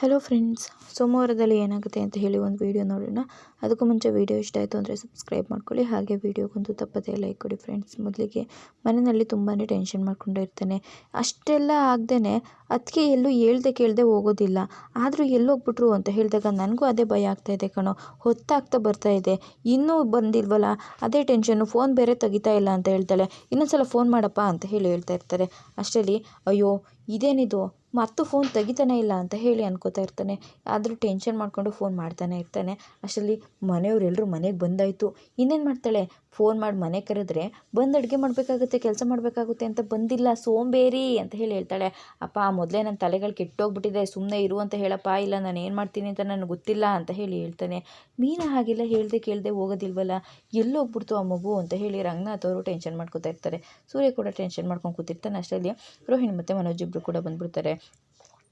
Hello friends ಸೋಮವಾರದಲ್ಲಿ ಏನಾಗುತ್ತೆ ಅಂತ ಹೇಳಿ ಒಂದು ವೀಡಿಯೋ ನೋಡೋಣ. ಅದಕ್ಕೂ ಮುಂಚೆ ವೀಡಿಯೋ ಇಷ್ಟ ಆಯಿತು ಅಂದರೆ ಸಬ್ಸ್ಕ್ರೈಬ್ ಮಾಡ್ಕೊಳ್ಳಿ. ಹಾಗೆ ವೀಡಿಯೋಗೊಂದು ತಪ್ಪದೇ ಲೈಕ್ ಕೊಡಿ ಫ್ರೆಂಡ್ಸ್ ಮೊದಲಿಗೆ ಮನೆಯಲ್ಲಿ ತುಂಬಾ ಟೆನ್ಷನ್ ಮಾಡ್ಕೊಂಡು ಇರ್ತಾನೆ. ಅಷ್ಟೆಲ್ಲ ಆಗದೇ ಅದಕ್ಕೆ ಎಲ್ಲೂ ಹೇಳ್ದೆ ಕೇಳದೆ ಹೋಗೋದಿಲ್ಲ. ಆದರೂ ಎಲ್ಲೋಗ್ಬಿಟ್ರು ಅಂತ ಹೇಳಿದಾಗ ನನಗೂ ಅದೇ ಭಯ ಆಗ್ತಾಯಿದೆ ಕಣೋ. ಹೊತ್ತಾಗ್ತಾ ಬರ್ತಾ ಇದೆ. ಇನ್ನೂ ಬಂದಿಲ್ವಲ್ಲ? ಅದೇ ಟೆನ್ಷನ್ನು ಫೋನ್ ಬೇರೆ ತೆಗಿತಾ ಇಲ್ಲ ಅಂತ ಹೇಳ್ತಾಳೆ. ಇನ್ನೊಂದ್ಸಲ ಫೋನ್ ಮಾಡಪ್ಪ ಅಂತ ಹೇಳಿ ಹೇಳ್ತಾ ಇರ್ತಾರೆ. ಅಷ್ಟರಲ್ಲಿ, ಅಯ್ಯೋ, ಇದೇನಿದು? ಮತ್ತು ಫೋನ್ ತೆಗಿತಾನೆ ಇಲ್ಲ ಅಂತ ಹೇಳಿ ಅನ್ಕೋತಾ ಇರ್ತಾನೆ. ಆದರೂ ಟೆನ್ಷನ್ ಮಾಡಿಕೊಂಡು ಫೋನ್ ಮಾಡ್ತಾನೆ ಇರ್ತಾನೆ. ಅಷ್ಟರಲ್ಲಿ ಮನೆಯವರೆಲ್ಲರೂ ಮನೆಗೆ ಬಂದಾಯಿತು. ಇನ್ನೇನು ಮಾಡ್ತಾಳೆ? ಫೋನ್ ಮಾಡಿ ಮನೆ ಕರೆದ್ರೆ, ಬಂದು ಅಡುಗೆ ಮಾಡಬೇಕಾಗುತ್ತೆ, ಕೆಲಸ ಮಾಡಬೇಕಾಗುತ್ತೆ ಅಂತ ಬಂದಿಲ್ಲ, ಸೋಂಬೇರಿ ಅಂತ ಹೇಳಿ ಹೇಳ್ತಾಳೆ. ಅಪ್ಪ ಮೊದಲೇ ನನ್ನ ತಲೆಗಳು ಕೆಟ್ಟೋಗ್ಬಿಟ್ಟಿದೆ ಸುಮ್ಮನೆ ಇರು ಅಂತ ಹೇಳಪ್ಪ, ಇಲ್ಲ ನಾನು ಏನು ಮಾಡ್ತೀನಿ ಅಂತ ನನಗೆ ಗೊತ್ತಿಲ್ಲ ಅಂತ ಹೇಳಿ ಹೇಳ್ತಾನೆ. ಮೀನ ಹಾಗೆಲ್ಲ ಹೇಳ್ದೆ ಕೇಳದೆ ಹೋಗೋದಿಲ್ವಲ್ಲ ಎಲ್ಲೋಗ್ಬಿಡ್ತು ಆ ಮಗು ಅಂತ ಹೇಳಿ ರಂಗನಾಥ್ ಅವರು ಟೆನ್ಷನ್ ಮಾಡ್ಕೋತಾ ಇರ್ತಾರೆ. ಸೂರ್ಯ ಕೂಡ ಟೆನ್ಷನ್ ಮಾಡ್ಕೊಂಡು ಕೂತಿರ್ತಾನೆ ಅಷ್ಟರಲ್ಲಿ. ರೋಹಿಣಿ ಮತ್ತು ಮನೋಜ್ ಇಬ್ಬರು ಕೂಡ ಬಂದ್ಬಿಡ್ತಾರೆ.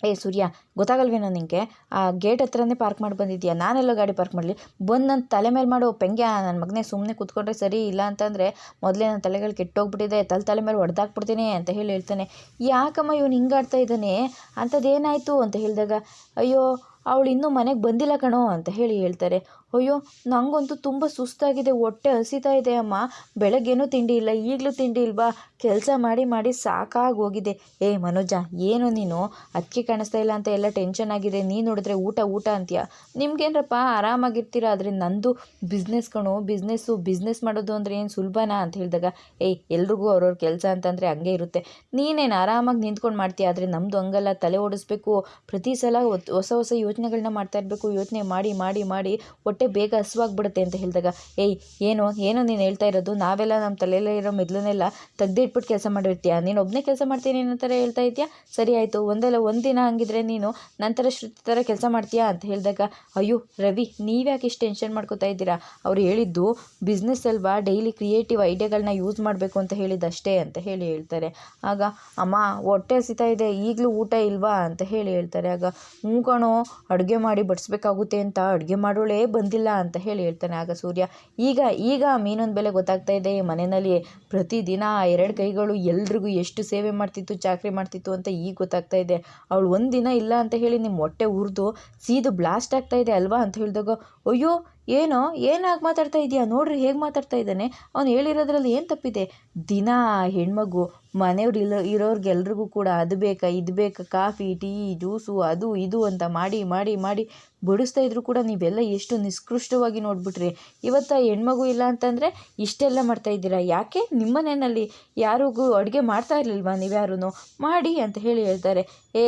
ಏ, ಸೂರ್ಯ, ಗೊತ್ತಾಗಲ್ವೇನೋ ನಿನಗೆ ಆ ಗೇಟ್ ಹತ್ರನೇ ಪಾರ್ಕ್ ಮಾಡಿ ಬಂದಿದ್ಯಾ? ನಾನೆಲ್ಲ ಗಾಡಿ ಪಾರ್ಕ್ ಮಾಡಲಿ. ಬಂದು ನನ್ನ ತಲೆ ಮೇಲೆ ಮಾಡೋ ಪೆಂಗೆ ನನ್ನ ಮಗನೇ ಸುಮ್ಮನೆ ಕೂತ್ಕೊಂಡ್ರೆ ಸರಿ ಇಲ್ಲ ಅಂತಂದರೆ ಮೊದಲೇ ನನ್ನ ತಲೆಗಳು ಕೆಟ್ಟೋಗ್ಬಿಟ್ಟಿದೆ, ತಲೆ ತಲೆ ಮೇಲೆ ಹೊಡೆದಾಕ್ಬಿಡ್ತೀನಿ ಅಂತ ಹೇಳಿ ಹೇಳ್ತಾನೆ. ಯಾಕಮ್ಮ ಇವನು ಹಿಂಗಾಡ್ತಾ ಇದ್ದಾನೆ? ಅಂಥದ್ದೇನಾಯಿತು ಅಂತ ಹೇಳಿದಾಗ, ಅಯ್ಯೋ, ಅವಳು ಇನ್ನೂ ಮನೆಗೆ ಬಂದಿಲ್ಲ ಕಣೋ ಅಂತ ಹೇಳಿ ಹೇಳ್ತಾರೆ. ಅಯ್ಯೋ ನನಗಂತೂ ತುಂಬ ಸುಸ್ತಾಗಿದೆ, ಹೊಟ್ಟೆ ಹಸಿತಾ ಇದೆ ಅಮ್ಮ. ಬೆಳಗ್ಗೆನೂ ತಿಂಡಿ ಇಲ್ಲ, ಈಗಲೂ ತಿಂಡಿ ಇಲ್ವಾ? ಕೆಲಸ ಮಾಡಿ ಮಾಡಿ ಸಾಕಾಗಿ ಹೋಗಿದೆ ಏ ಮನೋಜ, ಏನು ನೀನು? ಅಕ್ಕಿ ಕಾಣಿಸ್ತಾ ಇಲ್ಲ ಅಂತ ಎಲ್ಲ ಟೆನ್ಷನ್ ಆಗಿದೆ. ನೀನು ನೋಡಿದ್ರೆ ಊಟ ಊಟ ಅಂತೀಯ? ನಿಮ್ಗೇನಪ್ಪ ಆರಾಮಾಗಿರ್ತೀರ? ಆದರೆ ನಂದು ಬಿಸ್ನೆಸ್ ಕಣು ಬಿಸ್ನೆಸ್ಸು ಬಿಸ್ನೆಸ್ ಮಾಡೋದು ಅಂದರೆ ಏನು ಸುಲಭನಾ ಅಂತ ಹೇಳಿದಾಗ, ಏಯ್, ಎಲ್ರಿಗೂ ಅವ್ರವ್ರ ಕೆಲಸ ಅಂತಂದರೆ ಹಂಗೆ ಇರುತ್ತೆ. ನೀನೇನು ಆರಾಮಾಗಿ ನಿಂತ್ಕೊಂಡು ಮಾಡ್ತೀಯ? ಆದರೆ ನಮ್ಮದು ಹಂಗಲ್ಲ, ತಲೆ ಓಡಿಸ್ಬೇಕು. ಪ್ರತಿ ಸಲ ಹೊಸ ಹೊಸ ಯೋಚನೆಗಳನ್ನ ಮಾಡ್ತಾ ಇರಬೇಕು. ಯೋಚನೆ ಮಾಡಿ ಮಾಡಿ ಮಾಡಿ ಹೊಟ್ಟೆ ಬೇಗ ಹಸುವಾಗ್ಬಿಡುತ್ತೆ ಅಂತ ಹೇಳಿದಾಗ, ಏಯ್, ಏನು? ಏನು ನೀನು ಹೇಳ್ತಾ ಇರೋದು? ನಾವೆಲ್ಲ ನಮ್ಮ ತಲೆಯಲ್ಲೇ ಇರೋ ಮೆದ್ಲನ್ನೆಲ್ಲ ತೆಗ್ದಿಟ್ಬಿಟ್ಟು ಕೆಲಸ ಮಾಡಿರ್ತೀಯ? ನೀನು ಒಬ್ಬನೇ ಕೆಲಸ ಮಾಡ್ತೀನಿ ಅನ್ನೋ ಥರ ಹೇಳ್ತಾ ಇದೆಯಾ ಸರಿ, ಆಯಿತು. ಒಂದಲ್ಲ ಒಂದಿನ ದಿನ ಹಂಗಿದ್ರೆ ನೀನು ನಂತರ ಶ್ರುತಿ ಥರ ಕೆಲಸ ಮಾಡ್ತೀಯಾ? ಅಂತ ಹೇಳಿದಾಗ, ಅಯ್ಯೋ, ರವಿ, ನೀವ್ಯಾಕೆ ಇಷ್ಟು ಟೆನ್ಷನ್ ಮಾಡ್ಕೋತಾ ಇದ್ದೀರಾ? ಅವ್ರು ಹೇಳಿದ್ದು ಬಿಸ್ನೆಸ್ ಅಲ್ವಾ? ಡೈಲಿ ಕ್ರಿಯೇಟಿವ್ ಐಡಿಯಾಗಳನ್ನ ಯೂಸ್ ಮಾಡಬೇಕು ಅಂತ ಹೇಳಿದ್ದಷ್ಟೇ ಅಂತ ಹೇಳಿ ಹೇಳ್ತಾರೆ. ಆಗ, ಅಮ್ಮ, ಹೊಟ್ಟೆ ಹಸಿತಾ ಇದೆ. ಈಗಲೂ ಊಟ ಇಲ್ವಾ? ಅಂತ ಹೇಳಿ ಹೇಳ್ತಾರೆ. ಆಗ, ಹ್ಞೂ ಕಣೋ, ಅಡುಗೆ ಮಾಡಿ ಬಡಿಸ್ಬೇಕಾಗುತ್ತೆ ಅಂತ. ಅಡುಗೆ ಮಾಡೋಳೇ ಬಂದಿಲ್ಲ ಅಂತ ಹೇಳಿ ಹೇಳ್ತಾನೆ. ಆಗ ಸೂರ್ಯ, ಈಗ ಈಗ ಮೀನೊಂದು ಬೆಲೆ ಗೊತ್ತಾಗ್ತಾ ಇದೆ. ಮನೆಯಲ್ಲಿ ಪ್ರತಿದಿನ ಎರಡು ಕೈಗಳು ಎಲ್ರಿಗೂ ಎಷ್ಟು ಸೇವೆ ಮಾಡ್ತಿತ್ತು, ಚಾಕರಿ ಮಾಡ್ತಿತ್ತು ಅಂತ ಈಗ ಗೊತ್ತಾಗ್ತಾ ಇದೆ. ಅವಳು ಒಂದು ದಿನ ಇಲ್ಲ ಅಂತ ಹೇಳಿ ನಿಮ್ಮ ಹೊಟ್ಟೆ ಉರಿದು ಸೀದು ಬ್ಲಾಸ್ಟ್ ಆಗ್ತಾ ಇದೆ ಅಲ್ವಾ ಅಂತ ಹೇಳಿದಾಗ, ಅಯ್ಯೋ ಏನೋ, ಏನಾಗಿ ಮಾತಾಡ್ತಾ ಇದೆಯಾ? ನೋಡ್ರಿ ಹೇಗೆ ಮಾತಾಡ್ತಾ ಇದ್ದಾನೆ. ಅವ್ನು ಹೇಳಿರೋದ್ರಲ್ಲಿ ಏನು ತಪ್ಪಿದೆ? ದಿನ ಹೆಣ್ಮಗು, ಮನೆಯವ್ರು ಇಲ್ಲ ಇರೋರ್ಗೆಲ್ರಿಗೂ ಕೂಡ ಅದು ಬೇಕಾ, ಇದು ಬೇಕಾ, ಕಾಫಿ, ಟೀ, ಜ್ಯೂಸು, ಅದು, ಇದು ಅಂತ ಮಾಡಿ ಮಾಡಿ ಮಾಡಿ ಬಡಿಸ್ತಾ ಇದ್ರು ಕೂಡ ನೀವೆಲ್ಲ ಎಷ್ಟು ನಿಷ್ಕೃಷ್ಟವಾಗಿ ನೋಡ್ಬಿಟ್ರಿ. ಇವತ್ತು ಹೆಣ್ಮಗು ಇಲ್ಲ ಅಂತಂದರೆ ಇಷ್ಟೆಲ್ಲ ಮಾಡ್ತಾ ಇದ್ದೀರಾ? ಯಾಕೆ? ನಿಮ್ಮನೆಯಲ್ಲಿ ಯಾರಿಗೂ ಅಡುಗೆ ಮಾಡ್ತಾ ಇರಲಿಲ್ವಾ ನೀವ್ಯಾರೂ ಮಾಡಿ ಅಂತ ಹೇಳಿ ಹೇಳ್ತಾರೆ. ಏ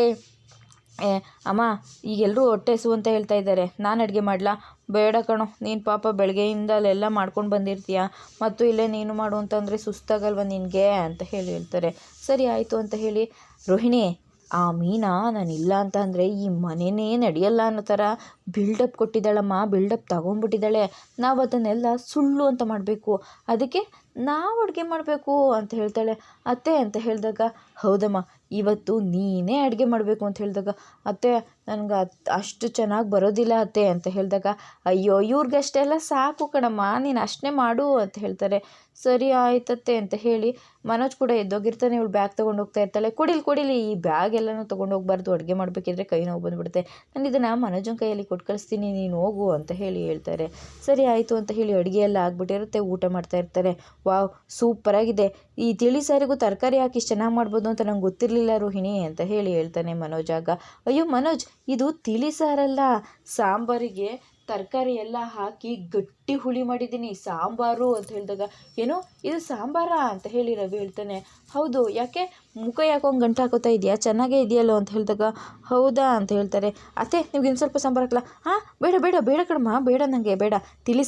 ಏ, ಅಮ್ಮ ಈಗ ಎಲ್ಲರೂ ಹೊಟ್ಟೆ ಹಸು ಅಂತ ಹೇಳ್ತಾ ಇದ್ದಾರೆ. ನಾನು ಅಡುಗೆ ಮಾಡಲಾ? ಬೇಡ ಕಣೋ, ನೀನು ಪಾಪ ಬೆಳಗ್ಗೆಯಿಂದ ಅಲ್ಲೆಲ್ಲ ಮಾಡ್ಕೊಂಡು ಬಂದಿರ್ತೀಯ? ಮತ್ತು ಇಲ್ಲೇ ನೀನು ಮಾಡು ಅಂತಂದರೆ ಸುಸ್ತಾಗಲ್ವ ನಿನಗೆ? ಅಂತ ಹೇಳಿ ಹೇಳ್ತಾರೆ. ಸರಿ, ಆಯಿತು ಅಂತ ಹೇಳಿ, ರೋಹಿಣಿ, ಆ ಮೀನಾ ನಾನು ಇಲ್ಲ ಅಂತ ಅಂದರೆ ಈ ಮನೆಯೇ ನಡೆಯಲ್ಲ ಅನ್ನೋ ಥರ ಬಿಲ್ಡಪ್ ಕೊಟ್ಟಿದ್ದಾಳಮ್ಮ ಬಿಲ್ಡಪ್ ತಗೊಂಡ್ಬಿಟ್ಟಿದ್ದಾಳೆ. ನಾವು ಅದನ್ನೆಲ್ಲ ಸುಳ್ಳು ಅಂತ ಮಾಡಬೇಕು. ಅದಕ್ಕೆ ನಾವು ಅಡುಗೆ ಮಾಡಬೇಕು ಅಂತ ಹೇಳ್ತಾಳೆ. ಅತ್ತೆ ಅಂತ ಹೇಳಿದಾಗ, ಹೌದಮ್ಮ ಇವತ್ತು ನೀನೇ ಅಡುಗೆ ಮಾಡಬೇಕು ಅಂತ ಹೇಳಿದಾಗ, ಅತ್ತೆ, ನನಗೆ ಅಷ್ಟು ಚೆನ್ನಾಗಿ ಬರೋದಿಲ್ಲ ಅತ್ತೆ, ಅಂತ ಹೇಳಿದಾಗ, ಅಯ್ಯೋ, ಇವ್ರಿಗಷ್ಟೆಲ್ಲ ಸಾಕು ಕಣಮ್ಮ, ನೀನು ಅಷ್ಟನ್ನೇ ಮಾಡು, ಅಂತ ಹೇಳ್ತಾರೆ. ಸರಿ ಆಯ್ತತ್ತೆ ಅಂತ ಹೇಳಿ ಮನೋಜ್ ಕೂಡ ಎದ್ದೋಗಿರ್ತಾನೆ, ಇವಳು ಬ್ಯಾಗ್ ತೊಗೊಂಡು ಹೋಗ್ತಾ ಇರ್ತಾಳೆ. ಕುಡಿಲಿ ಕುಡಿಲಿ, ಈ ಬ್ಯಾಗ್ ಎಲ್ಲನೂ ತೊಗೊಂಡು ಹೋಗ್ಬಾರ್ದು ಅಡುಗೆ ಮಾಡಬೇಕಿದ್ರೆ ಕೈ ನೋವು ಬಂದುಬಿಡುತ್ತೆ. ನಾನು ಇದನ್ನು ಮನೋಜನ ಕೈಯಲ್ಲಿ ಕೊಟ್ಟು ಕಳಿಸ್ತೀನಿ, ನೀನು ಹೋಗು ಅಂತ ಹೇಳಿ ಹೇಳ್ತಾರೆ. ಸರಿ ಆಯಿತು ಅಂತ ಹೇಳಿ ಅಡುಗೆ ಎಲ್ಲ ಆಗ್ಬಿಟ್ಟಿರುತ್ತೆ, ಊಟ ಮಾಡ್ತಾ ಇರ್ತಾರೆ. ವಾವ್ ಸೂಪರಾಗಿದೆ ಈ ತಿಳಿ ಸಾರಿಗೂ ತರಕಾರಿ ಹಾಕಿ ಇಷ್ಟು ಚೆನ್ನಾಗಿ ಮಾಡ್ಬೋದು ಅಂತ ನಂಗೆ ಗೊತ್ತಿರಲಿಲ್ಲ ರೋಹಿಣಿ ಅಂತ ಹೇಳಿ ಹೇಳ್ತಾನೆ ಮನೋಜ್ ಆಗ. ಅಯ್ಯೋ ಮನೋಜ್, ಇದು ತಿಳಿ ಸಾರಲ್ಲ. ಸಾಂಬಾರಿಗೆ ತರಕಾರಿ ಎಲ್ಲ ಹಾಕಿ ಗಟ್ಟಿ ಹುಳಿ ಮಾಡಿದ್ದೀನಿ. ಸಾಂಬಾರು ಅಂತ ಹೇಳಿದಾಗ, ಏನು ಇದು ಸಾಂಬಾರಾ ಅಂತ ಹೇಳಿ ರವಿ ಹೇಳ್ತಾನೆ. ಹೌದು, ಯಾಕೆ? ಮುಖ ಯಾಕೊಂದು ಗಂಟು ಹಾಕೋತಾ ಇದೆಯಾ? ಚೆನ್ನಾಗೇ ಇದೆಯಲ್ಲೋ ಅಂತ ಹೇಳಿದಾಗ, ಹೌದಾ ಅಂತ ಹೇಳ್ತಾರೆ. ಅತ್ತೆ ನಿಮ್ಗೆ ಇನ್ನು ಸ್ವಲ್ಪ ಸಾಂಬಾರು ಹಾಕಲ್ಲ ಹಾಂ, ಬೇಡ ಬೇಡ ಬೇಡ ಕಣಮ್ಮ, ಬೇಡ ನನಗೆ ಬೇಡ. ತಿಳಿ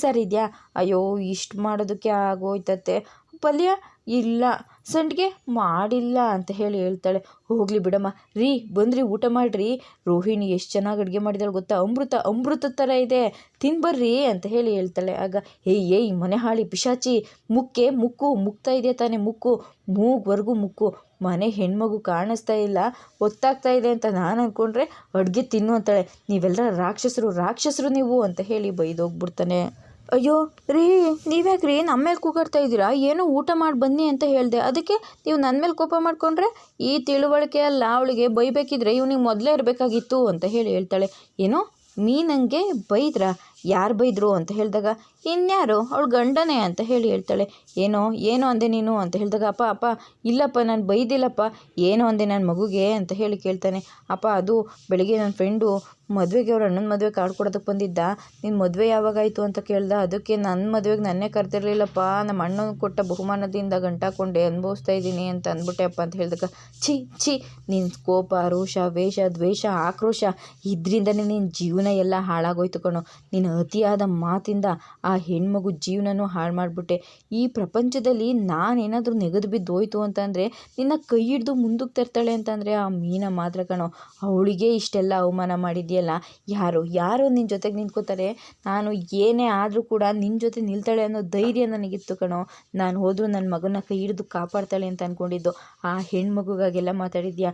ಅಯ್ಯೋ, ಇಷ್ಟು ಮಾಡೋದಕ್ಕೆ ಆಗೋಯ್ತತ್ತೆ. ಪಲ್ಯ? ಇಲ್ಲ. ಸಂಡಿಗೆ ಮಾಡಿಲ್ಲ ಅಂತ ಹೇಳಿ ಹೇಳ್ತಾಳೆ. ಹೋಗಲಿ ಬಿಡಮ್ಮ. ರೀ, ಬಂದ್ರಿ, ಊಟ ಮಾಡಿರಿ. ರೋಹಿಣಿ ಎಷ್ಟು ಚೆನ್ನಾಗಿ ಅಡುಗೆ ಮಾಡಿದಾಳೆ ಗೊತ್ತಾ? ಅಮೃತ ಅಮೃತ ಥರ ಇದೆ. ತಿನ್ಬರ್ರಿ ಅಂತ ಹೇಳಿ ಹೇಳ್ತಾಳೆ. ಆಗ, ಏಯ್ ಏಯ್, ಮನೆ ಹಾಳಿ, ಪಿಶಾಚಿ. ಮುಕ್ಕೆ, ಮುಕ್ಕು, ಮುಕ್ತಾ ಇದೆಯಾ ತಾನೇ ಮುಕ್ಕು? ಮೂಗ್ವರೆಗೂ ಮುಕ್ಕು. ಮನೆ ಹೆಣ್ಮಗು ಕಾಣಿಸ್ತಾ ಇಲ್ಲ. ಒತ್ತಾಗ್ತಾ ಇದೆ ಅಂತ ನಾನು ಅಂದ್ಕೊಂಡ್ರೆ ಅಡುಗೆ ತಿನ್ನು ಅಂತಾಳೆ. ನೀವೆಲ್ಲ ರಾಕ್ಷಸರು ರಾಕ್ಷಸರು ನೀವು ಅಂತ ಹೇಳಿ ಬೈದೋಗ್ಬಿಡ್ತಾನೆ. ಅಯ್ಯೋ, ರೀ ನೀವ್ಯಾಕೆ ರೀ ನಮ್ಮ ಮೇಲೆ ಕೂಗಾಡ್ತಾ ಇದ್ದೀರಾ? ಏನೋ ಊಟ ಮಾಡಿ ಬನ್ನಿ ಅಂತ ಹೇಳಿದೆ. ಅದಕ್ಕೆ ನೀವು ನನ್ನ ಮೇಲೆ ಕೋಪ ಮಾಡಿಕೊಂಡ್ರೆ ಈ ತಿಳುವಳಿಕೆ ಅಲ್ಲ, ಅವಳಿಗೆ ಬೈಬೇಕಿದ್ರೆ ಇವನಿಗೆ ಮೊದಲೇ ಇರಬೇಕಾಗಿತ್ತು ಅಂತ ಹೇಳಿ ಹೇಳ್ತಾಳೆ. ಏನೋ ಮೀನಂಗೆ ಬೈದ್ರಾ? ಯಾರು ಬೈದರು ಅಂತ ಹೇಳಿದಾಗ, ಇನ್ಯಾರು? ಅವಳು ಗಂಡನೇ ಅಂತ ಹೇಳಿ ಹೇಳ್ತಾಳೆ. ಏನೋ ಏನೋ ಅಂದೆ ನೀನು ಅಂತ ಹೇಳಿದಾಗ, ಅಪ್ಪ ಅಪ್ಪ, ಇಲ್ಲಪ್ಪ, ನಾನು ಬೈದಿಲ್ಲಪ್ಪ. ಏನೋ ಅಂದೆ ನನ್ನ ಮಗುಗೆ ಅಂತ ಹೇಳಿ ಕೇಳ್ತಾನೆ. ಅಪ್ಪ, ಅದು ಬೆಳಿಗ್ಗೆ ನನ್ನ ಫ್ರೆಂಡು ಮದುವೆಗೆ ಅವ್ರ ಅಣ್ಣನ ಮದುವೆ ಕಾರ್ಡ್ ಕೊಡೋದಕ್ಕೆ ಬಂದಿದ್ದ. ನಿನ್ನ ಮದುವೆ ಯಾವಾಗಾಯಿತು ಅಂತ ಕೇಳ್ದ. ಅದಕ್ಕೆ ನನ್ನ ಮದುವೆಗೆ ನನ್ನೇ ಕರ್ತಿರಲಿಲ್ಲಪ್ಪ ನಮ್ಮ ಅಣ್ಣನ ಕೊಟ್ಟ ಬಹುಮಾನದಿಂದ ಗಂಟಾಕೊಂಡೆ ಅನುಭವಿಸ್ತಾ ಇದ್ದೀನಿ ಅಂತ ಅಂದ್ಬಿಟ್ಟೆ ಅಪ್ಪ ಅಂತ ಹೇಳಿದಾಗ, ಛೀ ಛೀ. ನಿನ್ನ ಕೋಪ, ರೋಷ, ವೇಷ, ದ್ವೇಷ, ಆಕ್ರೋಶ, ಇದರಿಂದನೇ ನಿನ್ನ ಜೀವನ ಎಲ್ಲ ಹಾಳಾಗೋಯ್ತು ಕಣೋ. ನಿನ್ನ ಅತಿಯಾದ ಮಾತಿಂದ ಆ ಹೆಣ್ಮಗು ಜೀವನನೂ ಹಾಳು ಮಾಡಿಬಿಟ್ಟೆ ಈ ಪ್ರಪಂಚದಲ್ಲಿ ನಾನೇನಾದರೂ ನೆಗೆದು ಬಿದ್ದು ಹೋಯ್ತು ಅಂತಂದರೆ, ನಿನ್ನ ಕೈ ಹಿಡ್ದು ಮುಂದಕ್ಕೆ ತರ್ತಾಳೆ ಅಂತಂದರೆ ಆ ಮೀನ ಮಾತ್ರ ಕಣೋ. ಅವಳಿಗೆ ಇಷ್ಟೆಲ್ಲ ಅವಮಾನ ಮಾಡಿದೆಯಲ್ಲ? ಯಾರು ಯಾರು ನಿನ್ನ ಜೊತೆಗೆ ನಿಂತ್ಕೋತಾರೆ? ನಾನು ಏನೇ ಆದರೂ ಕೂಡ ನಿನ್ನ ಜೊತೆ ನಿಲ್ತಾಳೆ ಅನ್ನೋ ಧೈರ್ಯ ನನಗಿತ್ತು ಕಣೋ. ನಾನು ಹೋದರೂ ನನ್ನ ಮಗನ ಕೈ ಹಿಡಿದು ಕಾಪಾಡ್ತಾಳೆ ಅಂತ ಅಂದ್ಕೊಂಡಿದ್ದು ಆ ಹೆಣ್ಮಗುಗಾಗೆಲ್ಲ ಮಾತಾಡಿದ್ಯಾ?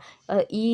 ಈ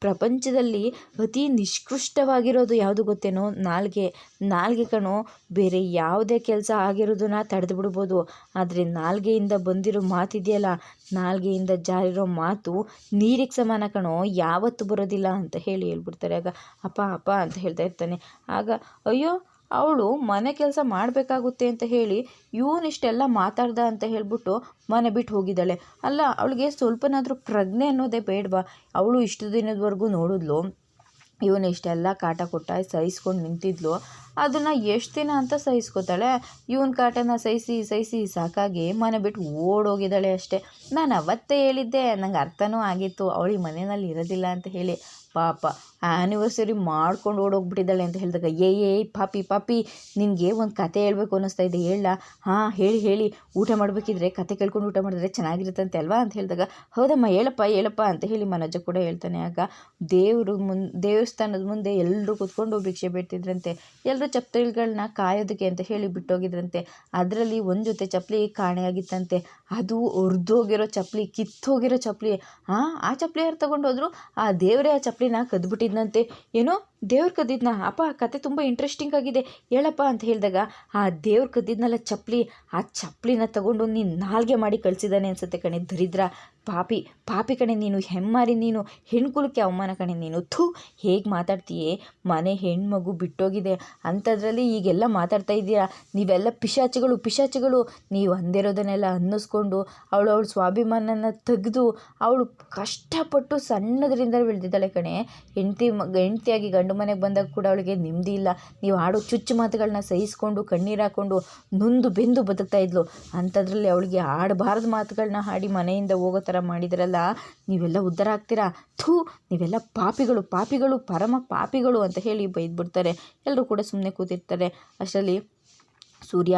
ಪ್ರಪಂಚದಲ್ಲಿ ಅತಿ ನಿಷ್ಕೃಷ್ಟವಾಗಿರೋದು ಯಾವುದು ಗೊತ್ತೇನೋ? ನಾಲ್ಗೆ. ನಾಲ್ಗೆ ಕಣೋ, ಬೇರೆ ಯಾವುದೇ ಕೆಲಸ ಆಗಿರೋದನ್ನ ತಡೆದು ಬಿಡ್ಬೋದು ಆದರೆ ನಾಲ್ಗೆಯಿಂದ ಬಂದಿರೋ ಮಾತಿದೆಯಲ್ಲ, ನಾಲ್ಗೆಯಿಂದ ಜಾರಿರೋ ಮಾತು ನೀರಿಗೆ ಸಮಾನ ಕಣೋ, ಯಾವತ್ತು ಬರೋದಿಲ್ಲ ಅಂತ ಹೇಳಿ ಹೇಳ್ಬಿಡ್ತಾರೆ. ಆಗ, ಅಪ್ಪ ಅಪ್ಪ ಅಂತ ಹೇಳ್ತಾ ಇರ್ತಾನೆ. ಆಗ, ಅಯ್ಯೋ, ಅವಳು ಮನೆ ಕೆಲಸ ಮಾಡಬೇಕಾಗುತ್ತೆ ಅಂತ ಹೇಳಿ ಇವನಿಷ್ಟೆಲ್ಲ ಮಾತಾಡ್ದ ಅಂತ ಹೇಳ್ಬಿಟ್ಟು ಮನೆ ಬಿಟ್ಟು ಹೋಗಿದ್ದಾಳೆ. ಅಲ್ಲ, ಅವಳಿಗೆ ಸ್ವಲ್ಪನಾದರೂ ಪ್ರಜ್ಞೆ ಅನ್ನೋದೇ ಬೇಡವಾ? ಅವಳು ಇಷ್ಟು ದಿನದವರೆಗೂ ನೋಡಿದ್ಲು ಇವನು ಇಷ್ಟೆಲ್ಲ ಕಾಟ ಕೊಟ್ಟ ಸಹಿಸ್ಕೊಂಡು ನಿಂತಿದ್ಲು. ಅದನ್ನು ಎಷ್ಟು ದಿನ ಅಂತ ಸಹಿಸ್ಕೋತಾಳೆ. ಇವನ ಕಾಟನ ಸಹಿಸಿ ಸಹಿಸಿ ಸಾಕಾಗಿ ಮನೆ ಬಿಟ್ಟು ಓಡೋಗಿದ್ದಾಳೆ ಅಷ್ಟೇ. ನಾನು ಅವತ್ತೇ ಹೇಳಿದ್ದೆ, ನಂಗೆ ಅರ್ಥನೂ ಆಗಿತ್ತು. ಅವಳಿಗೆ ಮನೆಯಲ್ಲಿ ಇರೋದಿಲ್ಲ ಅಂತ ಹೇಳಿ. ಪಾಪ ಆ್ಯನಿವರ್ಸರಿ ಮಾಡ್ಕೊಂಡು ಓಡೋಗ್ಬಿಟ್ಟಿದ್ದಾಳೆ ಅಂತ ಹೇಳಿದಾಗ, ಏ ಏ, ಪಾಪಿ ಪಾಪಿ, ನಿನಗೆ ಒಂದು ಕತೆ ಹೇಳಬೇಕು ಅನ್ನಿಸ್ತಾ ಇದೆ. ಹೇಳ. ಹಾಂ, ಹೇಳಿ ಹೇಳಿ. ಊಟ ಮಾಡಬೇಕಿದ್ರೆ ಕತೆ ಕೇಳ್ಕೊಂಡು ಊಟ ಮಾಡಿದ್ರೆ ಚೆನ್ನಾಗಿರುತ್ತಂತೆ ಅಲ್ವಾ ಅಂತ ಹೇಳಿದಾಗ, ಹೌದಮ್ಮ, ಹೇಳಪ್ಪ ಹೇಳಪ್ಪ ಅಂತ ಹೇಳಿ ಮನೋಜ ಕೂಡ ಹೇಳ್ತಾನೆ. ಆಗ ದೇವರು ಮುನ್, ದೇವಸ್ಥಾನದ ಮುಂದೆ ಎಲ್ಲರೂ ಕೂತ್ಕೊಂಡು ಭಿಕ್ಷೆ ಬಿಡ್ತಿದ್ರಂತೆ. ಎಲ್ಲರೂ ಚಪ್ಪಲಿಗಳನ್ನ ಕಾಯೋದಕ್ಕೆ ಅಂತ ಹೇಳಿ ಬಿಟ್ಟೋಗಿದ್ರಂತೆ. ಅದರಲ್ಲಿ ಒಂದು ಜೊತೆ ಚಪ್ಪಲಿ ಕಾಣೆಯಾಗಿತ್ತಂತೆ. ಅದು ಒರ್ದೋಗಿರೋ ಚಪ್ಪಲಿ, ಕಿತ್ತೋಗಿರೋ ಚಪ್ಪಲಿ. ಆ ಚಪ್ಪಲಿ ಯಾರು ತಗೊಂಡೋದ್ರು? ಆ ದೇವರೇ ಆ ಚಪ್ಪಲಿನ ಕದ್ಬಿಟ್ಟಿದ್ನಂತೆ. ಏನೋ ದೇವ್ರು ಕದ್ದಿದ್ನ, ಅಪ್ಪ, ಕತೆ ತುಂಬ ಇಂಟ್ರೆಸ್ಟಿಂಗ್ ಆಗಿದೆ, ಹೇಳಪ್ಪ ಅಂತ ಹೇಳಿದಾಗ, ಆ ದೇವ್ರು ಕದ್ದಿದ್ನಲ್ಲ ಚಪ್ಪಲಿ ಆ ಚಪ್ಪಲಿನ ತಗೊಂಡು ನೀನು ನಾಲ್ಗೆ ಮಾಡಿ ಕಳಿಸಿದ್ದಾನೆ ಅನ್ಸುತ್ತೆ ಕಣೆ, ದರಿದ್ರ ಪಾಪಿ ಪಾಪಿ ಕಣೆ ನೀನು ಹೆಮ್ಮಾರಿ ನೀನು, ಹೆಣ್ಕುಲಕ್ಕೆ ಅವಮಾನ ಕಣೆ ನೀನು, ಥೂ, ಹೇಗೆ ಮಾತಾಡ್ತೀಯೇ, ಮನೆ ಹೆಣ್ಮಗು ಬಿಟ್ಟೋಗಿದೆ ಅಂಥದ್ರಲ್ಲಿ ಈಗೆಲ್ಲ ಮಾತಾಡ್ತಾ ಇದ್ದೀರಾ ನೀವೆಲ್ಲ ಪಿಶಾಚಿಗಳು ಪಿಶಾಚಿಗಳು, ನೀವು ಅಂದಿರೋದನ್ನೆಲ್ಲ ಅನ್ನಿಸ್ಕೊಂಡು ಅವಳು ಅವಳು ಸ್ವಾಭಿಮಾನನ ತೆಗೆದು, ಅವಳು ಕಷ್ಟಪಟ್ಟು ಸಣ್ಣದರಿಂದ ಬೆಳೆದಿದ್ದಾಳೆ ಕಣೆ, ಹೆಂಡತಿ ಮ, ಹೆಂಡ್ತಿಯಾಗಿ ಗಂಡು ಮನೆಗೆ ಬಂದಾಗ ಕೂಡ ಅವಳಿಗೆ ನೆಮ್ಮದಿ ಇಲ್ಲ. ನೀವು ಆಡೋ ಚುಚ್ಚು ಮಾತುಗಳನ್ನ ಸಹಿಸ್ಕೊಂಡು, ಕಣ್ಣೀರು ಹಾಕ್ಕೊಂಡು ನೊಂದು ಬೆಂದು ಬದುಕ್ತಾ ಇದ್ಲು. ಅಂಥದ್ರಲ್ಲಿ ಅವಳಿಗೆ ಆಡಬಾರ್ದು ಮಾತುಗಳನ್ನ ಹಾಡಿ ಮನೆಯಿಂದ ಹೋಗೋ ಥರ ಮಾಡಿದ್ರಲ್ಲ, ನೀವೆಲ್ಲ ಉದ್ಧಾರ ಆಗ್ತೀರಾ? ಥೂ, ನೀವೆಲ್ಲ ಪಾಪಿಗಳು ಪಾಪಿಗಳು, ಪರಮ ಪಾಪಿಗಳು ಅಂತ ಹೇಳಿ ಬೈದ್ಬಿಡ್ತಾರೆ. ಎಲ್ಲರೂ ಕೂಡ ಸುಮ್ಮನೆ ಕೂತಿರ್ತಾರೆ. ಅಷ್ಟರಲ್ಲಿ ಸೂರ್ಯ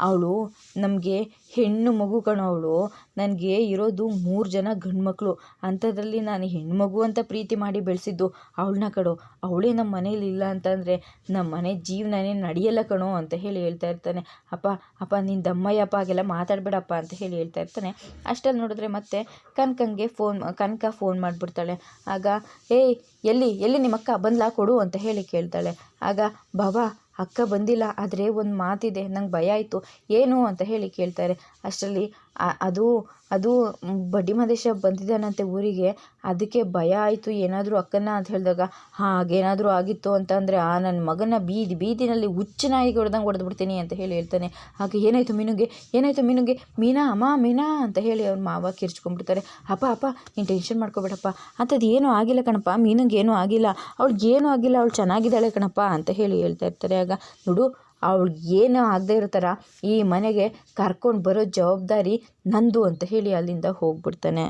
ಅವಳು ನಮಗೆ ಹೆಣ್ಣು ಮಗು ಕಣೋ ಅವಳು ನನಗೆ ಇರೋದು ಮೂರು ಜನ ಗಂಡು ಮಕ್ಕಳು ಅಂಥದ್ರಲ್ಲಿ ನಾನು ಹೆಣ್ಣು ಮಗು ಅಂತ ಪ್ರೀತಿ ಮಾಡಿ ಬೆಳೆಸಿದ್ದು ಅವಳನ್ನ ಕಣೋ. ಅವಳೇ ನಮ್ಮ ಮನೇಲಿ ಇಲ್ಲ ಅಂತಂದರೆ ನಮ್ಮ ಮನೆ ಜೀವನನೇ ನಡೆಯಲ್ಲ ಕಣೋ ಅಂತ ಹೇಳಿ ಹೇಳ್ತಾ ಇರ್ತಾನೆ. ಅಪ್ಪ ಅಪ್ಪ ನಿನ್ನ ದಮ್ಮಯ್ಯಪ್ಪ ಹಾಗೆಲ್ಲ ಮಾತಾಡಬೇಡಪ್ಪ ಅಂತ ಹೇಳಿ ಹೇಳ್ತಾ ಇರ್ತಾನೆ. ಅಷ್ಟಲ್ಲಿ ನೋಡಿದ್ರೆ ಮತ್ತೆ ಕನಕಂಗೆ ಫೋನ್, ಕನಕ ಫೋನ್ ಮಾಡಿಬಿಡ್ತಾಳೆ. ಆಗ, ಏಯ್, ಎಲ್ಲಿ ಎಲ್ಲಿ ನಿಮ್ಮಕ್ಕ ಬಂದ್ಲಾ ಕೊಡು ಅಂತ ಹೇಳಿ ಕೇಳ್ತಾಳೆ. ಆಗ ಬಾಬಾ ಅಕ್ಕ ಬಂದಿಲ್ಲ ಆದರೆ ಒಂದು ಮಾತಿದೆ ನಂಗೆ ಭಯ ಆಯಿತು. ಏನು ಅಂತ ಹೇಳಿ ಕೇಳ್ತಾರೆ. ಅಷ್ಟರಲ್ಲಿ ಅದು ಅದು ಬಡ್ಡಿ ಮಹದೇಶ ಬಂದಿದ್ದಾನಂತೆ ಊರಿಗೆ, ಅದಕ್ಕೆ ಭಯ ಆಯಿತು. ಏನಾದರೂ ಅಕ್ಕನ ಅಂತ ಹೇಳಿದಾಗ ಹಾಗೇನಾದರೂ ಆಗಿತ್ತು ಅಂತಂದರೆ ಆ ನನ್ನ ಮಗನ ಬೀದಿ, ಬೀದಿನಲ್ಲಿ ಹುಚ್ಚು ಹೊಡೆದಂಗೆ ಬಿಡ್ತೀನಿ ಅಂತ ಹೇಳಿ ಹೇಳ್ತಾನೆ. ಹಾಗೆ ಏನಾಯಿತು ಮೀನುಗೆ? ಏನಾಯಿತು ಮೀನುಗೆ? ಮೀನಾ ಅಮ್ಮ ಮೀನಾ ಅಂತ ಹೇಳಿ ಅವ್ರ ಮಾವ ಕಿರ್ಚ್ಕೊಂಡ್ಬಿಡ್ತಾರೆ. ಅಪ್ಪ ಅಪ್ಪ, ನೀನು ಟೆನ್ಷನ್ ಮಾಡ್ಕೋಬೇಡಪ್ಪ. ಅಂಥದ್ದು ಏನೂ ಆಗಿಲ್ಲ ಕಣಪ್ಪ. ಮೀನುಗೆ ಏನೂ ಆಗಿಲ್ಲ. ಅವಳಿಗೆ ಏನೂ ಆಗಿಲ್ಲ. ಅವಳು ಚೆನ್ನಾಗಿದ್ದಾಳೆ ಕಣಪ್ಪ ಅಂತ ಹೇಳಿ ಹೇಳ್ತಾ ಇರ್ತಾರೆ. ಆಗ, ನೋಡು ಅವಳಿಗೆ ಏನು ಆಗದೆ ಇರೋ ಈ ಮನೆಗೆ ಕರ್ಕೊಂಡು ಬರೋ ಜವಾಬ್ದಾರಿ ನಂದು ಅಂತ ಹೇಳಿ ಅಲ್ಲಿಂದ ಹೋಗ್ಬಿಡ್ತಾನೆ.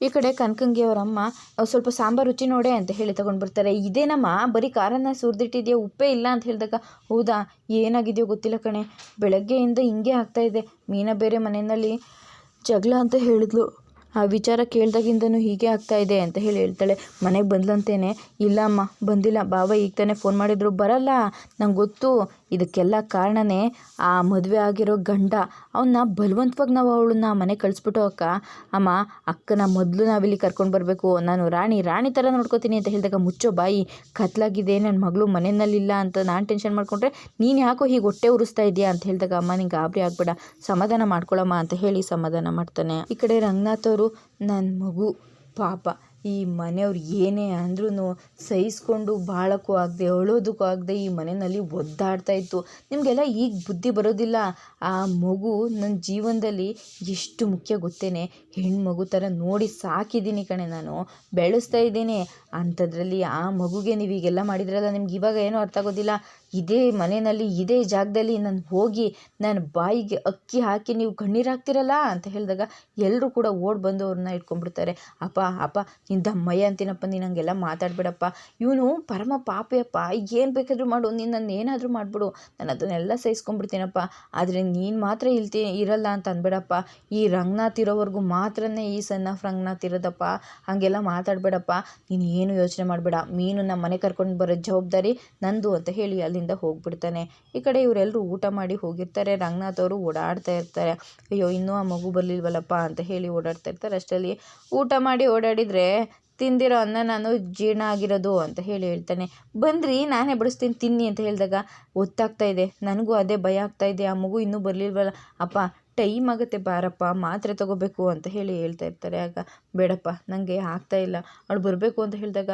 ಈ ಕಡೆ ಕನಕಂಗಿ ಅವರಮ್ಮ ಸ್ವಲ್ಪ ಸಾಂಬಾರು ರುಚಿ ನೋಡೆ ಅಂತ ಹೇಳಿ ತಗೊಂಡು ಬರ್ತಾರೆ. ಇದೇನಮ್ಮ ಬರೀ ಖಾರನ ಸುರಿದಿಟ್ಟಿದೆಯಾ, ಉಪ್ಪೇ ಇಲ್ಲ ಅಂತ ಹೇಳಿದಾಗ, ಹೌದಾ, ಏನಾಗಿದೆಯೋ ಗೊತ್ತಿಲ್ಲ ಕಣೆ, ಬೆಳಗ್ಗೆಯಿಂದ ಹಿಂಗೆ ಆಗ್ತಾ ಇದೆ, ಮೀನಾ ಬೇರೆ ಮನೆಯಲ್ಲಿ ಜಗಳ ಅಂತ ಹೇಳಿದ್ಲು. ಆ ವಿಚಾರ ಕೇಳಿದಾಗಿಂದನೂ ಹೀಗೆ ಆಗ್ತಾ ಇದೆ ಅಂತ ಹೇಳಿ ಹೇಳ್ತಾಳೆ. ಮನೆಗೆ ಬಂದ್ಲಂತೇನೆ, ಇಲ್ಲ ಅಮ್ಮ, ಬಂದಿಲ್ಲ ಬಾಬಾ ಈಗ ತಾನೇ ಫೋನ್ ಮಾಡಿದ್ರು, ಬರಲ್ಲ, ನಂಗೆ ಗೊತ್ತು ಇದಕ್ಕೆಲ್ಲ ಕಾರಣನೇ ಆ ಮದುವೆ ಆಗಿರೋ ಗಂಡ. ಅವನ್ನ ಬಲವಂತವಾಗಿ ನಾವು ಅವಳನ್ನ ಮನೆ ಕಳಿಸ್ಬಿಟ್ಟು, ಅಕ್ಕ, ಅಮ್ಮ, ಅಕ್ಕನ ಮೊದಲು ನಾವಿಲ್ಲಿ ಕರ್ಕೊಂಡು ಬರಬೇಕು. ನಾನು ರಾಣಿ ರಾಣಿ ಥರ ನೋಡ್ಕೋತೀನಿ ಅಂತ ಹೇಳಿದಾಗ ಮುಚ್ಚೋ ಬಾಯಿ. ಕತ್ಲಾಗಿದೆ ನನ್ನ ಮಗಳು ಮನೆಯಲ್ಲಿಲ್ಲ ಅಂತ ನಾನು ಟೆನ್ಷನ್ ಮಾಡಿಕೊಂಡ್ರೆ ನೀನು ಯಾಕೋ ಹೀಗೆ ಹೊಟ್ಟೆ ಉರಿಸ್ತಾ ಇದೆಯಾ? ಅಂತ ಹೇಳಿದಾಗ, ಅಮ್ಮ, ನೀನು ಗಾಬರಿ ಆಗಬೇಡ. ಸಮಾಧಾನ ಮಾಡ್ಕೊಳ್ಳಮ್ಮ ಅಂತ ಹೇಳಿ ಸಮಾಧಾನ ಮಾಡ್ತಾನೆ. ಈ ಕಡೆ ರಂಗನಾಥ್ ಅವರು ನನ್ನ ಮಗು, ಪಾಪ ಈ ಮನೆಯವ್ರು ಏನೇ ಅಂದ್ರೂ ಸಹಿಸ್ಕೊಂಡು ಬಾಳೋಕ್ಕೂ ಆಗದೆ, ಅಳೋದಕ್ಕೂ ಆಗದೆ ಈ ಮನೆಯಲ್ಲಿ ಒದ್ದಾಡ್ತಾ ಇತ್ತು. ನಿಮಗೆಲ್ಲ ಈಗ ಬುದ್ಧಿ ಬರೋದಿಲ್ಲ? ಆ ಮಗು ನನ್ನ ಜೀವನದಲ್ಲಿ ಎಷ್ಟು ಮುಖ್ಯ ಗೊತ್ತೇನೆ? ಹೆಣ್ಮಗು ಥರ ನೋಡಿ ಸಾಕಿದ್ದೀನಿ ಕಣೆ ನಾನು. ಬೆಳೆಸ್ತಾ ಇದ್ದೀನಿ. ಅಂಥದ್ರಲ್ಲಿ ಆ ಮಗುಗೆ ನೀವು ಈಗೆಲ್ಲ ಮಾಡಿದ್ರಲ್ಲ, ನಿಮ್ಗೆ ಇವಾಗ ಏನೂ ಅರ್ಥ ಆಗೋದಿಲ್ಲ. ಇದೇ ಮನೆಯಲ್ಲಿ, ಇದೇ ಜಾಗದಲ್ಲಿ ನಾನು ಹೋಗಿ ನನ್ನ ಬಾಯಿಗೆ ಅಕ್ಕಿ ಹಾಕಿ ನೀವು ಕಣ್ಣೀರು ಹಾಕ್ತೀರಲ್ಲ ಅಂತ ಹೇಳಿದಾಗ ಎಲ್ಲರೂ ಕೂಡ ಓಡಿ ಬಂದು ಅವ್ರನ್ನ ಇಟ್ಕೊಂಡ್ಬಿಡ್ತಾರೆ. ಅಪ್ಪ ಅಪ್ಪ, ನೀನು ದಮ್ಮಯ್ಯ ಅಂತೀನಪ್ಪ, ನೀನು ಹಂಗೆಲ್ಲ ಮಾತಾಡಬೇಡಪ್ಪ. ಇವನು ಪರಮ ಪಾಪಿಯಪ್ಪ, ಏನು ಬೇಕಾದರೂ ಮಾಡು ನೀನು ನನ್ನ ಏನಾದರೂ ಮಾಡಿಬಿಡು. ನಾನು ಅದನ್ನೆಲ್ಲ ಸಹಿಸ್ಕೊಂಡ್ಬಿಡ್ತೀನಪ್ಪ. ಆದರೆ ನೀನು ಮಾತ್ರ ಇಲ್ತಿ, ಇರಲ್ಲ ಅಂತ ಅಂದ್ಬೇಡಪ್ಪ ಈ ರಂಗನಾಥ್ ಇರೋವರೆಗೂ ಮಾತ್ರನೇ ಈ ಸಣ್ಣ ರಂಗನಾಥ್ ಇರೋದಪ್ಪ. ಹಾಗೆಲ್ಲ ಮಾತಾಡಬೇಡಪ್ಪ. ನೀನು ಏನು ಯೋಚನೆ ಮಾಡಬೇಡ. ಮೀನು ನಮ್ಮ ಮನೆ ಕರ್ಕೊಂಡು ಬರೋ ಜವಾಬ್ದಾರಿ ನಂದು ಅಂತ ಹೇಳಿ ಅಲ್ಲಿಂದ ಹೋಗ್ಬಿಡ್ತಾನೆ. ಈ ಕಡೆ ಇವರೆಲ್ಲರೂ ಊಟ ಮಾಡಿ ಹೋಗಿರ್ತಾರೆ. ರಂಗನಾಥ್ ಅವರು ಓಡಾಡ್ತಾ ಇರ್ತಾರೆ. ಅಯ್ಯೋ, ಇನ್ನೂ ಆ ಮಗು ಬರಲಿಲ್ವಲ್ಲಪ್ಪ ಅಂತ ಹೇಳಿ ಓಡಾಡ್ತಾ ಇರ್ತಾರೆ. ಅಷ್ಟರಲ್ಲಿ ಊಟ ಮಾಡಿ ಓಡಾಡಿದರೆ ತಿಂದಿರೋ ಅನ್ನ ನಾನು ಜೀರ್ಣ ಆಗಿರೋದು ಅಂತ ಹೇಳಿ ಹೇಳ್ತಾನೆ. ಬಂದ್ರಿ, ನಾನೇ ಬಡಿಸ್ತೀನಿ, ತಿನ್ನಿ ಅಂತ ಹೇಳಿದಾಗ, ಒತ್ತಾಗ್ತಾ ಇದೆ. ನನಗೂ ಅದೇ ಭಯ ಆಗ್ತಾ ಇದೆ. ಆ ಮಗು ಇನ್ನೂ ಬರಲಿಲ್ವಲ್ಲ. ಅಪ್ಪ ಟೈಮ್ ಆಗುತ್ತೆ ಬಾರಪ್ಪ, ಮಾತ್ರೆ ತಗೋಬೇಕು ಅಂತ ಹೇಳಿ ಹೇಳ್ತಾ ಇರ್ತಾರೆ. ಆಗ, ಬೇಡಪ್ಪ ನನಗೆ ಆಗ್ತಾ ಇಲ್ಲ, ಅವಳು ಬರಬೇಕು ಅಂತ ಹೇಳಿದಾಗ,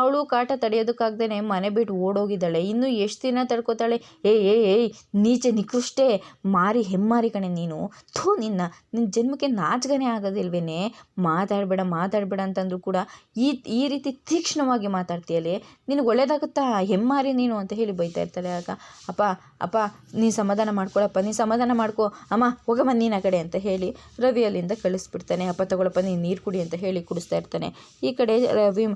ಅವಳು ಕಾಟ ತಡೆಯೋದಕ್ಕಾಗ್ದೇ ಮನೆ ಬಿಟ್ಟು ಓಡೋಗಿದ್ದಾಳೆ. ಇನ್ನೂ ಎಷ್ಟು ದಿನ ತಡ್ಕೋತಾಳೆ? ಏ ಏ ಏಯ್ ನೀಚ ನಿಕೃಷ್ಟೇ, ಮಾರಿ ಹೆಮ್ಮಾರಿ ಕಣೆ ನೀನು. ಥೂ, ನಿನ್ನ ನಿನ್ನ ಜನ್ಮಕ್ಕೆ ನಾಚಿಕೆನೇ ಆಗೋದಿಲ್ವೇನೆ? ಮಾತಾಡಬೇಡ ಮಾತಾಡಬೇಡ ಅಂತಂದರೂ ಕೂಡ ಈ ಈ ರೀತಿ ತೀಕ್ಷ್ಣವಾಗಿ ಮಾತಾಡ್ತೀಯಲ್ಲೇ? ನಿನಗೆ ಒಳ್ಳೇದಾಗುತ್ತಾ? ಹೆಮ್ಮಾರಿ ನೀನು ಅಂತ ಹೇಳಿ ಬೈತಾ ಇರ್ತಾಳೆ ಆಗ, ಅಪ್ಪ ಅಪ್ಪ, ನೀನು ಸಮಾಧಾನ ಮಾಡ್ಕೊಳಪ್ಪ, ನೀನು ಸಮಾಧಾನ ಮಾಡ್ಕೊ. ಅಮ್ಮ, ಹೋಗಮ್ಮ. ಆ ಕಡೆ ಅಂತ ಹೇಳಿ ರವಿ ಅಲ್ಲಿಂದ ಕಳಿಸ್ಬಿಡ್ತಾನೆ. ಅಪ್ಪ ತಗೊಳಪ್ಪ, ನೀನು ನೀರು ಕುಡಿ ಅಂತ ಹೇಳಿ ಕುಡಿಸ್ತಾ ಇರ್ತಾನೆ. ಈ ಕಡೆ ರವಿ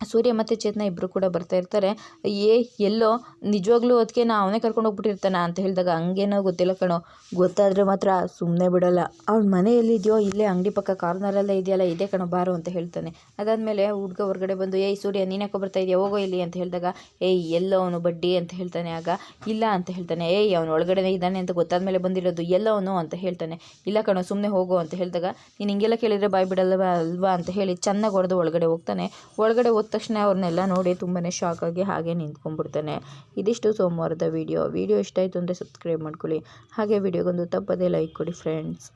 ಸೂರ್ಯ ಮತ್ತು ಚೇತನ ಇಬ್ಬರು ಕೂಡ ಬರ್ತಾ ಇರ್ತಾರೆ. ಏ, ಎಲ್ಲೋ? ನಿಜವಾಗ್ಲೂ ಅದಕ್ಕೆ ನಾ ಅವನೇ ಕರ್ಕೊಂಡು ಹೋಗ್ಬಿಟ್ಟಿರ್ತಾನ ಅಂತ ಹೇಳಿದಾಗ ಹಂಗೇನೋ ಗೊತ್ತಿಲ್ಲ ಕಣೋ. ಗೊತ್ತಾದರೆ ಮಾತ್ರ ಸುಮ್ಮನೆ ಬಿಡೋಲ್ಲ. ಅವ್ಳ ಮನೆಯಲ್ಲಿದೆಯೋ ಇಲ್ಲೇ ಅಂಗಡಿ ಪಕ್ಕ ಕಾರ್ನರಲ್ಲೇ ಇದೆಯಲ್ಲ, ಇದೇ ಕಣೋ ಬಾರು ಅಂತ ಹೇಳ್ತಾನೆ. ಅದಾದಮೇಲೆ ಹುಡುಗ ಹೊರಗಡೆ ಬಂದು, ಏಯ್ ಸೂರ್ಯ, ನೀನು ಯಾಕೋ ಬರ್ತಾ ಇದೆಯಾ? ಹೋಗೋ ಇಲ್ಲಿ ಅಂತ ಹೇಳಿದಾಗ, ಏಯ್, ಎಲ್ಲೋ ಅವನು ಬಡ್ಡಿ ಅಂತ ಹೇಳ್ತಾನೆ. ಆಗ, ಇಲ್ಲ ಅಂತ ಹೇಳ್ತಾನೆ. ಏಯ್, ಅವನು ಒಳಗಡೆ ಇದ್ದಾನೆ ಅಂತ ಗೊತ್ತಾದ್ಮೇಲೆ ಬಂದಿರೋದು ಎಲ್ಲವನು ಅಂತ ಹೇಳ್ತಾನೆ. ಇಲ್ಲ ಕಣೋ ಸುಮ್ಮನೆ ಹೋಗೋ ಅಂತ ಹೇಳಿದಾಗ, ನೀನು ಹಿಂಗೆಲ್ಲ ಕೇಳಿದರೆ ಬಾಯ್ ಬಿಡಲ್ವಾ, ಅಲ್ವಾ? ಅಂತ ಹೇಳಿ ಚೆನ್ನಾಗಿ ಹೊಡೆದು ಒಳಗಡೆ ಹೋಗ್ತಾನೆ. ಒಳಗಡೆ ಹೋದ ತಕ್ಷಣ ಅವ್ರನ್ನೆಲ್ಲ ನೋಡಿ ತುಂಬಾ ಶಾಕ್ ಆಗಿ ಹಾಗೆ ನಿಂತ್ಕೊಂಡ್ಬಿಡ್ತಾನೆ. ಇದಿಷ್ಟು ಸೋಮವಾರದ ವಿಡಿಯೋ ವಿಡಿಯೋ ಇಷ್ಟ ಆಯಿತು ಅಂದರೆ ಸಬ್ಸ್ಕ್ರೈಬ್ ಮಾಡ್ಕೊಳ್ಳಿ. ಹಾಗೆ ವಿಡಿಯೋಗೊಂದು ತಪ್ಪದೇ ಲೈಕ್ ಕೊಡಿ ಫ್ರೆಂಡ್ಸ್